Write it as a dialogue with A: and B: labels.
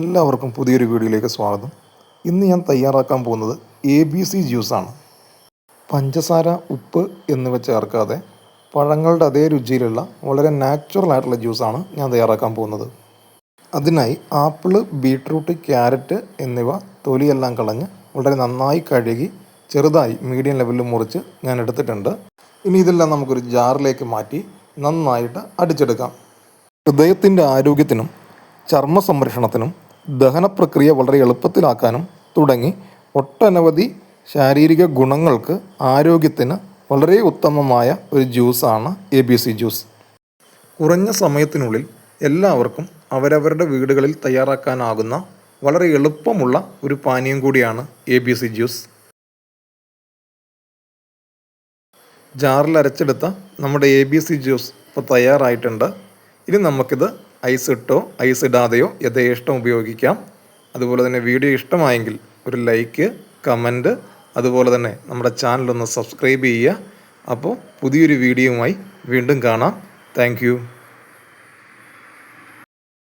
A: എല്ലാവർക്കും പുതിയൊരു വീഡിയോയിലേക്ക് സ്വാഗതം. ഇന്ന് ഞാൻ തയ്യാറാക്കാൻ പോകുന്നത് എ ബി സി ജ്യൂസാണ് പഞ്ചസാര ഉപ്പ് എന്നിവ ചേർക്കാതെ പഴങ്ങളുടെ അതേ രുചിയിലുള്ള വളരെ നാച്ചുറൽ ആയിട്ടുള്ള ജ്യൂസാണ് ഞാൻ തയ്യാറാക്കാൻ പോകുന്നത്. അതിനായി ആപ്പിൾ ബീട്രൂട്ട് ക്യാരറ്റ് എന്നിവ തൊലിയെല്ലാം കളഞ്ഞ് വളരെ നന്നായി കഴുകി ചെറുതായി മീഡിയം ലെവലിൽ മുറിച്ച് ഞാൻ എടുത്തിട്ടുണ്ട്. ഇനി ഇതെല്ലാം നമുക്കൊരു ജാറിലേക്ക് മാറ്റി നന്നായിട്ട് അടിച്ചെടുക്കാം. ഹൃദയത്തിന്റെ ആരോഗ്യത്തിനും ചർമ്മ സംരക്ഷണത്തിനും ദഹന പ്രക്രിയ വളരെ എളുപ്പത്തിലാക്കാനും തുടങ്ങി ഒട്ടനവധി ശാരീരിക ഗുണങ്ങൾക്ക് ആരോഗ്യത്തിന് വളരെ ഉത്തമമായ ഒരു ജ്യൂസാണ് എ ബി സി ജ്യൂസ്. കുറഞ്ഞ സമയത്തിനുള്ളിൽ എല്ലാവർക്കും അവരവരുടെ വീടുകളിൽ തയ്യാറാക്കാനാകുന്ന വളരെ എളുപ്പമുള്ള ഒരു പാനീയം കൂടിയാണ് എ ബി സി ജ്യൂസ്. ജാറിൽ അരച്ചെടുത്ത നമ്മുടെ എ ബി സി ജ്യൂസ് ഇപ്പോൾ തയ്യാറായിട്ടുണ്ട്. ഇനി നമുക്കിത് ഐസ് ഇട്ടോ ഐസ് ഇടാതെയോ യഥേഷ്ടം ഉപയോഗിക്കാം. അതുപോലെ തന്നെ വീഡിയോ ഇഷ്ടമായെങ്കിൽ ഒരു ലൈക്ക് കമന്റ് അതുപോലെ തന്നെ നമ്മുടെ ചാനലൊന്ന് സബ്സ്ക്രൈബ് ചെയ്യുക. അപ്പോൾ പുതിയൊരു വീഡിയോയുമായി വീണ്ടും കാണാം. താങ്ക്